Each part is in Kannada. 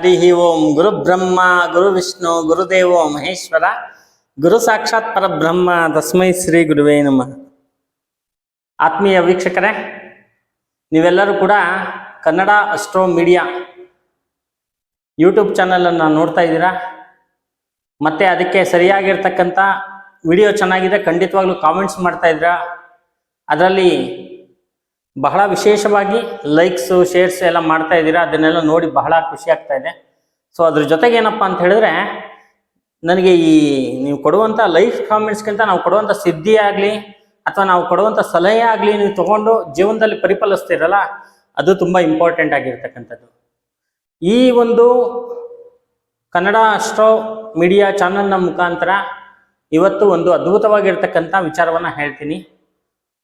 ಹರಿ ಓಂ ಗುರು ಬ್ರಹ್ಮ, ಗುರು ವಿಷ್ಣು ಗುರುದೇವೋ ಮಹೇಶ್ವರ, ಗುರು ಸಾಕ್ಷಾತ್ ಪರಬ್ರಹ್ಮ, ತಸ್ಮೈ ಶ್ರೀ ಗುರುವೇ ನಮಃ. ಆತ್ಮೀಯ ವೀಕ್ಷಕರೇ, ನೀವೆಲ್ಲರೂ ಕೂಡ ಕನ್ನಡ ಅಸ್ಟ್ರೋ ಮೀಡಿಯಾ ಯೂಟ್ಯೂಬ್ ಚಾನಲನ್ನು ನೋಡ್ತಾ ಇದ್ದೀರಾ? ಮತ್ತೆ ಅದಕ್ಕೆ ಸರಿಯಾಗಿರ್ತಕ್ಕಂಥ ವಿಡಿಯೋ ಚೆನ್ನಾಗಿದೆ, ಖಂಡಿತವಾಗ್ಲೂ ಕಾಮೆಂಟ್ಸ್ ಮಾಡ್ತಾ ಇದ್ದೀರಾ? ಅದರಲ್ಲಿ ಬಹಳ ವಿಶೇಷವಾಗಿ ಲೈಕ್ಸು ಶೇರ್ಸ್ ಎಲ್ಲ ಮಾಡ್ತಾ ಇದ್ದೀರಾ, ಅದನ್ನೆಲ್ಲ ನೋಡಿ ಬಹಳ ಖುಷಿ ಆಗ್ತಾ ಇದೆ. ಸೊ ಅದ್ರ ಜೊತೆಗೆ ಏನಪ್ಪ ಅಂತ ಹೇಳಿದ್ರೆ, ನನಗೆ ಈ ನೀವು ಕೊಡುವಂಥ ಲೈಫ್ ಕಾಮೆಂಟ್ಸ್ಗಿಂತ ನಾವು ಕೊಡುವಂಥ ಸಿದ್ಧಿ ಆಗಲಿ, ಅಥವಾ ನಾವು ಕೊಡುವಂಥ ಸಲಹೆ ಆಗಲಿ ನೀವು ತೊಗೊಂಡು ಜೀವನದಲ್ಲಿ ಪರಿಪಾಲಿಸ್ತೀರಲ್ಲ, ಅದು ತುಂಬ ಇಂಪಾರ್ಟೆಂಟ್ ಆಗಿರ್ತಕ್ಕಂಥದ್ದು. ಈ ಒಂದು ಕನ್ನಡ ಅಷ್ಟೋ ಮೀಡಿಯಾ ಚಾನಲ್ನ ಮುಖಾಂತರ ಇವತ್ತು ಒಂದು ಅದ್ಭುತವಾಗಿರ್ತಕ್ಕಂಥ ವಿಚಾರವನ್ನು ಹೇಳ್ತೀನಿ.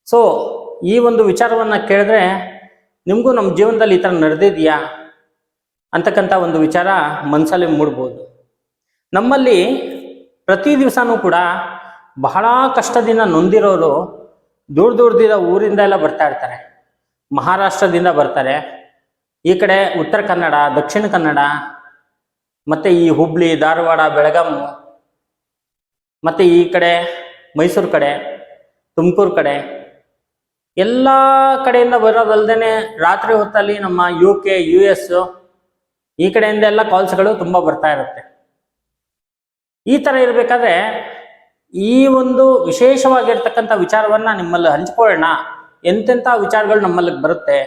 ಸೊ ಈ ಒಂದು ವಿಚಾರವನ್ನು ಕೇಳಿದ್ರೆ, ನಿಮಗೂ ನಮ್ಮ ಜೀವನದಲ್ಲಿ ಈ ಥರ ನಡೆದಿದೆಯಾ? ಅಂತಕ್ಕಂಥ ಒಂದು ವಿಚಾರ ಮನಸ್ಸಲ್ಲಿ ಮೂಡ್ಬೋದು. ನಮ್ಮಲ್ಲಿ ಪ್ರತಿ ದಿವಸನೂ ಕೂಡ ಬಹಳ ಕಷ್ಟದಿಂದ ನೊಂದಿರೋರು ದೂರ ದೂರದಿಂದ ಊರಿಂದ ಎಲ್ಲ ಬರ್ತಾ ಇರ್ತಾರೆ. ಮಹಾರಾಷ್ಟ್ರದಿಂದ ಬರ್ತಾರೆ. ಈ ಕಡೆ ಉತ್ತರ ಕನ್ನಡ, ದಕ್ಷಿಣ ಕನ್ನಡ, ಮತ್ತು ಈ ಹುಬ್ಳಿ, ಧಾರವಾಡ ಬೆಳಗಾಮು ಮತ್ತು ಈ ಕಡೆ ಮೈಸೂರು ಕಡೆ, ತುಮಕೂರು ಕಡೆ ಎಲ್ಲ ಕಡೆಯಿಂದ ಬರೋದಲ್ದೇ ರಾತ್ರಿ ಹೊತ್ತಲ್ಲಿ ನಮ್ಮ ಯು ಕೆ ಯು ಎಸ್ ಈ ಕಡೆಯಿಂದ ಎಲ್ಲ ಕಾಲ್ಸ್ಗಳು ತುಂಬ ಬರ್ತಾ ಇರುತ್ತೆ. ಈ ಥರ ಇರಬೇಕಾದ್ರೆ ಈ ಒಂದು ವಿಶೇಷವಾಗಿರ್ತಕ್ಕಂಥ ವಿಚಾರವನ್ನ ನಿಮ್ಮಲ್ಲಿ ಹಂಚ್ಕೊಳ್ಳೋಣ. ಎಂತೆಂಥ ವಿಚಾರಗಳು ನಮ್ಮಲ್ಲಿ ಬರುತ್ತೆ?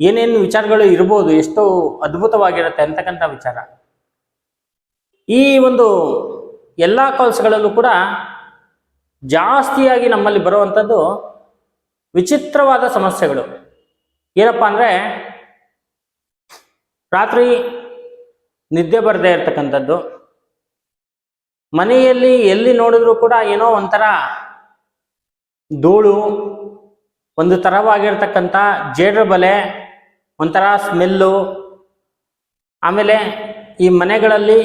ಏನೇನು ವಿಚಾರಗಳು ಇರ್ಬೋದು? ಎಷ್ಟು ಅದ್ಭುತವಾಗಿರುತ್ತೆ ಅಂತಕ್ಕಂಥ ವಿಚಾರ. ಈ ಒಂದು ಎಲ್ಲ ಕಾಲ್ಸ್ಗಳಲ್ಲೂ ಕೂಡ ಜಾಸ್ತಿಯಾಗಿ ನಮ್ಮಲ್ಲಿ ಬರುವಂಥದ್ದು ವಿಚಿತ್ರವಾದ ಸಮಸ್ಯೆಗಳು. ಏನಪ್ಪ ಅಂದರೆ, ರಾತ್ರಿ ನಿದ್ದೆ ಬರದೇ ಇರತಕ್ಕಂಥದ್ದು. ಮನೆಯಲ್ಲಿ ಎಲ್ಲಿ ನೋಡಿದ್ರೂ ಕೂಡ ಏನೋ ಒಂಥರ ಧೂಳು, ಒಂದು ಥರವಾಗಿರ್ತಕ್ಕಂಥ ಜೇಡ್ರ ಬಲೆ, ಒಂಥರ ಸ್ಮೆಲ್ಲು. ಆಮೇಲೆ ಈ ಮನೆಗಳಲ್ಲಿ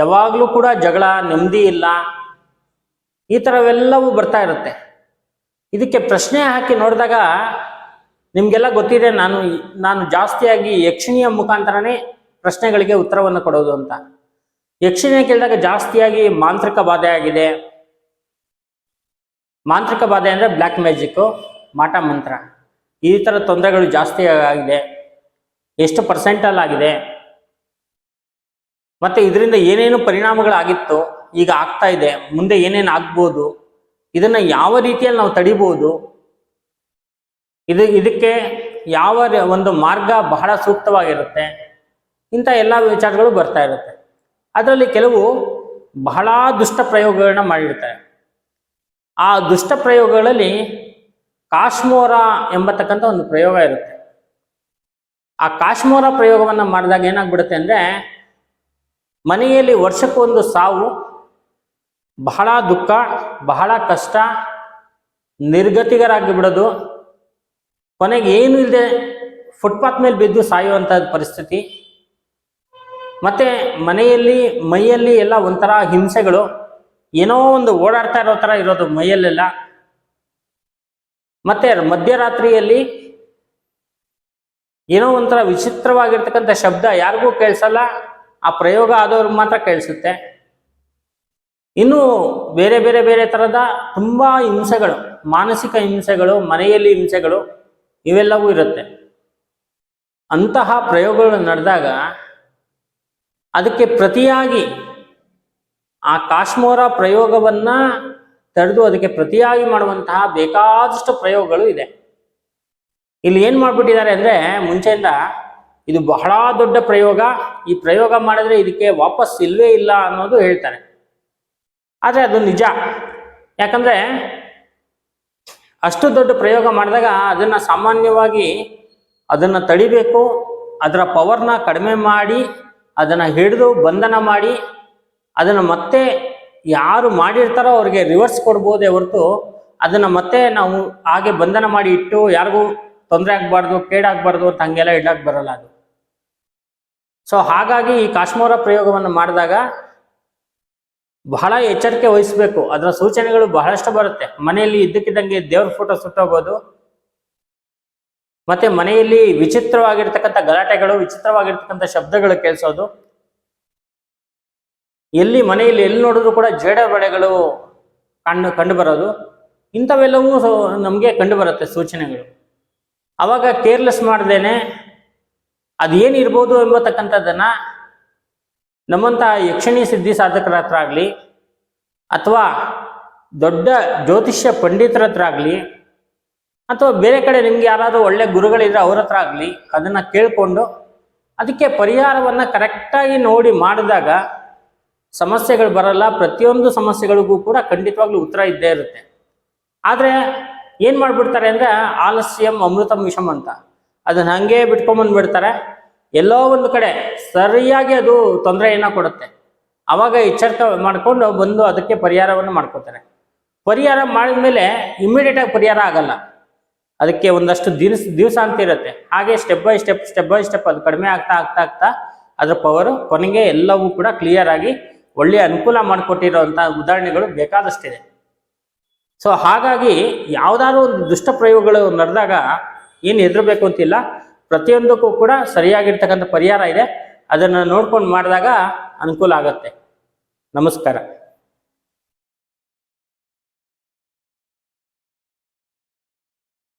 ಯಾವಾಗಲೂ ಕೂಡ ಜಗಳ, ನೆಮ್ಮದಿ ಇಲ್ಲ. ಈ ಥರವೆಲ್ಲವೂ ಬರ್ತಾ ಇರುತ್ತೆ. ಇದಕ್ಕೆ ಪ್ರಶ್ನೆ ಹಾಕಿ ನೋಡಿದಾಗ ನಿಮಗೆಲ್ಲ ಗೊತ್ತಿದೆ, ನಾನು ನಾನು ಜಾಸ್ತಿಯಾಗಿ ಯಕ್ಷಿಣಿಯ ಮುಖಾಂತರನೇ ಪ್ರಶ್ನೆಗಳಿಗೆ ಉತ್ತರವನ್ನು ಕೊಡೋದು ಅಂತ. ಯಕ್ಷಿಣಿಯ ಕೇಳಿದಾಗ ಜಾಸ್ತಿಯಾಗಿ ಮಾಂತ್ರಿಕ ಬಾಧೆ ಆಗಿದೆ. ಮಾಂತ್ರಿಕ ಬಾಧೆ ಅಂದರೆ ಬ್ಲ್ಯಾಕ್ ಮ್ಯಾಜಿಕ್ಕು ಮಾಟ ಮಂತ್ರ. ಈ ಥರ ತೊಂದರೆಗಳು ಜಾಸ್ತಿ ಆಗಿದೆ. ಎಷ್ಟು ಪರ್ಸೆಂಟಲ್ಲಿ ಆಗಿದೆ? ಮತ್ತೆ ಇದರಿಂದ ಏನೇನು ಪರಿಣಾಮಗಳಾಗಿತ್ತು? ಈಗ ಆಗ್ತಾ ಇದೆ. ಮುಂದೆ ಏನೇನು ಆಗ್ಬೋದು? ಇದನ್ನ ಯಾವ ರೀತಿಯಲ್ಲಿ ನಾವು ತಡಿಬಹುದು? ಇದು ಇದಕ್ಕೆ ಯಾವ ಒಂದು ಮಾರ್ಗ ಬಹಳ ಸೂಕ್ತವಾಗಿರುತ್ತೆ? ಇಂಥ ಎಲ್ಲ ವಿಚಾರಗಳು ಬರ್ತಾ ಇರುತ್ತೆ. ಅದರಲ್ಲಿ ಕೆಲವು ಬಹಳ ದುಷ್ಟ ಪ್ರಯೋಗಗಳನ್ನ ಮಾಡಿರ್ತಾರೆ. ಆ ದುಷ್ಟ ಪ್ರಯೋಗಗಳಲ್ಲಿ ಕಾಶ್ಮೋರ ಎಂಬತಕ್ಕಂಥ ಒಂದು ಪ್ರಯೋಗ ಇರುತ್ತೆ. ಆ ಕಾಶ್ಮೋರ ಪ್ರಯೋಗವನ್ನು ಮಾಡಿದಾಗ ಏನಾಗ್ಬಿಡುತ್ತೆ ಅಂದರೆ, ಮನೆಯಲ್ಲಿ ವರ್ಷಕ್ಕೊಂದು ಸಾವು ಬಹಳ ದುಃಖ ಬಹಳ ಕಷ್ಟ ನಿರ್ಗತಿಗರಾಗಿ ಬಿಡೋದು ಕೊನೆಗೆ ಏನು ಇಲ್ಲದೆ ಫುಟ್ಪಾತ್ ಮೇಲೆ ಬಿದ್ದು ಸಾಯುವಂಥ ಪರಿಸ್ಥಿತಿ. ಮತ್ತು ಮನೆಯಲ್ಲಿ, ಮೈಯಲ್ಲಿ ಎಲ್ಲ ಒಂಥರ ಹಿಂಸೆಗಳು. ಏನೋ ಒಂದು ಓಡಾಡ್ತಾ ಇರೋ ಥರ ಇರೋದು ಮೈಯಲ್ಲೆಲ್ಲ. ಮತ್ತೆ ಮಧ್ಯರಾತ್ರಿಯಲ್ಲಿ ಏನೋ ಒಂಥರ ವಿಚಿತ್ರವಾಗಿರ್ತಕ್ಕಂಥ ಶಬ್ದ ಯಾರಿಗೂ ಕೇಳಿಸಲ್ಲ. ಆ ಪ್ರಯೋಗ ಆದವ್ರಿಗೆ ಮಾತ್ರ ಕೇಳಿಸುತ್ತೆ. ಇನ್ನು ಬೇರೆ ಬೇರೆ ಬೇರೆ ಥರದ ತುಂಬ ಹಿಂಸೆಗಳು, ಮಾನಸಿಕ ಹಿಂಸೆಗಳು, ಮನೆಯಲ್ಲಿ ಹಿಂಸೆಗಳು ಇವೆಲ್ಲವೂ ಇರುತ್ತೆ. ಅಂತಹ ಪ್ರಯೋಗಗಳು ನಡೆದಾಗ ಅದಕ್ಕೆ ಪ್ರತಿಯಾಗಿ ಆ ಕಾಶ್ಮೋರ ಪ್ರಯೋಗವನ್ನ ತಡೆದು ಅದಕ್ಕೆ ಪ್ರತಿಯಾಗಿ ಮಾಡುವಂತಹ ಬೇಕಾದಷ್ಟು ಪ್ರಯೋಗಗಳು ಇದೆ. ಇಲ್ಲಿ ಏನ್ ಮಾಡ್ಬಿಟ್ಟಿದ್ದಾರೆ ಅಂದ್ರೆ ಮುಂಚೆಯಿಂದ ಇದು ಬಹಳ ದೊಡ್ಡ ಪ್ರಯೋಗ, ಈ ಪ್ರಯೋಗ ಮಾಡಿದ್ರೆ ಇದಕ್ಕೆ ವಾಪಸ್ ಇಲ್ವೇ ಇಲ್ಲ ಅನ್ನೋದು ಹೇಳ್ತಾರೆ. ಆದರೆ ಅದು ನಿಜ. ಯಾಕಂದರೆ ಅಷ್ಟು ದೊಡ್ಡ ಪ್ರಯೋಗ ಮಾಡಿದಾಗ ಅದನ್ನು ಸಾಮಾನ್ಯವಾಗಿ ಅದನ್ನು ತಡಿಬೇಕು, ಅದರ ಪವರ್ನ ಕಡಿಮೆ ಮಾಡಿ, ಅದನ್ನು ಹಿಡಿದು ಬಂಧನ ಮಾಡಿ, ಅದನ್ನು ಮತ್ತೆ ಯಾರು ಮಾಡಿರ್ತಾರೋ ಅವ್ರಿಗೆ ರಿವರ್ಸ್ ಕೊಡ್ಬೋದೇ ಹೊರತು ಅದನ್ನು ಮತ್ತೆ ನಾವು ಹಾಗೆ ಬಂಧನ ಮಾಡಿ ಇಟ್ಟು ಯಾರಿಗೂ ತೊಂದರೆ ಆಗಬಾರ್ದು ಕೇಡಾಗಬಾರ್ದು ಅಂತ ಹಂಗೆಲ್ಲ ಇಡಕ್ಕೆ ಬರಲ್ಲ ಅದು. ಸೊ ಹಾಗಾಗಿ ಈ ಕಾಶ್ಮೋರ ಪ್ರಯೋಗವನ್ನು ಮಾಡಿದಾಗ ಬಹಳ ಎಚ್ಚರಿಕೆ ವಹಿಸಬೇಕು. ಅದರ ಸೂಚನೆಗಳು ಬಹಳಷ್ಟು ಬರುತ್ತೆ. ಮನೆಯಲ್ಲಿ ಇದ್ದಕ್ಕಿದ್ದಂಗೆ ದೇವ್ರ ಫೋಟೋ ಸುಟ್ಟೋಗ್ಬೋದು. ಮತ್ತೆ ಮನೆಯಲ್ಲಿ ವಿಚಿತ್ರವಾಗಿರ್ತಕ್ಕಂಥ ಗಲಾಟೆಗಳು, ವಿಚಿತ್ರವಾಗಿರ್ತಕ್ಕಂಥ ಶಬ್ದಗಳು ಕೇಳಿಸೋದು. ಎಲ್ಲಿ ಮನೆಯಲ್ಲಿ ಎಲ್ಲಿ ನೋಡಿದ್ರು ಕೂಡ ಜೇಡ ಬಳೆಗಳು ಕಂಡು ಕಂಡು ಬರೋದು. ಇಂಥವೆಲ್ಲವೂ ನಮಗೆ ಕಂಡು ಬರುತ್ತೆ ಸೂಚನೆಗಳು. ಅವಾಗ ಕೇರ್ಲೆಸ್ ಮಾಡ್ದೇನೆ ಅದೇನಿರ್ಬೋದು ಎಂಬತಕ್ಕಂಥದ್ದನ್ನ ನಮ್ಮಂಥ ಯಕ್ಷಿಣಿ ಸಿದ್ಧಿ ಸಾಧಕರ ಹತ್ರ ಆಗಲಿ ಅಥವಾ ದೊಡ್ಡ ಜ್ಯೋತಿಷ್ಯ ಪಂಡಿತರ ಹತ್ರ ಆಗಲಿ ಅಥವಾ ಬೇರೆ ಕಡೆ ನಿಮ್ಗೆ ಯಾರಾದರೂ ಒಳ್ಳೆ ಗುರುಗಳಿದ್ರೆ ಅವ್ರ ಹತ್ರ ಆಗಲಿ ಅದನ್ನು ಕೇಳಿಕೊಂಡು ಅದಕ್ಕೆ ಪರಿಹಾರವನ್ನು ಕರೆಕ್ಟಾಗಿ ನೋಡಿ ಮಾಡಿದಾಗ ಸಮಸ್ಯೆಗಳು ಬರಲ್ಲ, ಪ್ರತಿಯೊಂದು ಸಮಸ್ಯೆಗಳಿಗೂ ಕೂಡ ಖಂಡಿತವಾಗ್ಲೂ ಉತ್ತರ ಇದ್ದೇ ಇರುತ್ತೆ. ಆದರೆ ಏನು ಮಾಡಿಬಿಡ್ತಾರೆ ಅಂದರೆ ಆಲಸ್ಯಂ ಅಮೃತಂ ವಿಷಮ್ ಅಂತ ಅದನ್ನು ಹಂಗೆ ಬಿಟ್ಕೊಂಬಂದ್ಬಿಡ್ತಾರೆ. ಎಲ್ಲೋ ಒಂದು ಕಡೆ ಸರಿಯಾಗಿ ಅದು ತೊಂದರೆಯನ್ನ ಕೊಡುತ್ತೆ. ಅವಾಗ ಎಚ್ಚರಿಕೆ ಮಾಡಿಕೊಂಡು ಬಂದು ಅದಕ್ಕೆ ಪರಿಹಾರವನ್ನು ಮಾಡ್ಕೋತಾರೆ ಪರಿಹಾರ ಮಾಡಿದ ಮೇಲೆ ಇಮಿಡಿಯೇಟಾಗಿ ಪರಿಹಾರ ಆಗಲ್ಲ. ಅದಕ್ಕೆ ಒಂದಷ್ಟು ದಿವಸ ದಿವಸ ಅಂತ ಇರುತ್ತೆ. ಹಾಗೆ step by step step by step ಅದು ಕಡಿಮೆ ಆಗ್ತಾ ಆಗ್ತಾ ಆಗ್ತಾ ಅದರ ಪವರ್ ಕೊನೆಗೆ ಎಲ್ಲವೂ ಕೂಡ ಕ್ಲಿಯರ್ ಆಗಿ ಒಳ್ಳೆಯ ಅನುಕೂಲ ಮಾಡಿಕೊಟ್ಟಿರೋಂಥ ಉದಾಹರಣೆಗಳು ಬೇಕಾದಷ್ಟಿದೆ. ಸೊ ಹಾಗಾಗಿ ಯಾವ್ದಾದ್ರು ಒಂದು ದುಷ್ಟ ಪ್ರಯೋಗಗಳು ನಡೆದಾಗ ಏನು ಹೆದರ್ಬೇಕು ಅಂತಿಲ್ಲ. ಪ್ರತಿಯೊಂದಕ್ಕೂ ಕೂಡ ಸರಿಯಾಗಿರ್ತಕ್ಕಂಥ ಪರಿಹಾರ ಇದೆ. ಅದನ್ನು ನೋಡ್ಕೊಂಡು ಮಾಡಿದಾಗ ಅನುಕೂಲ ಆಗುತ್ತೆ. ನಮಸ್ಕಾರ.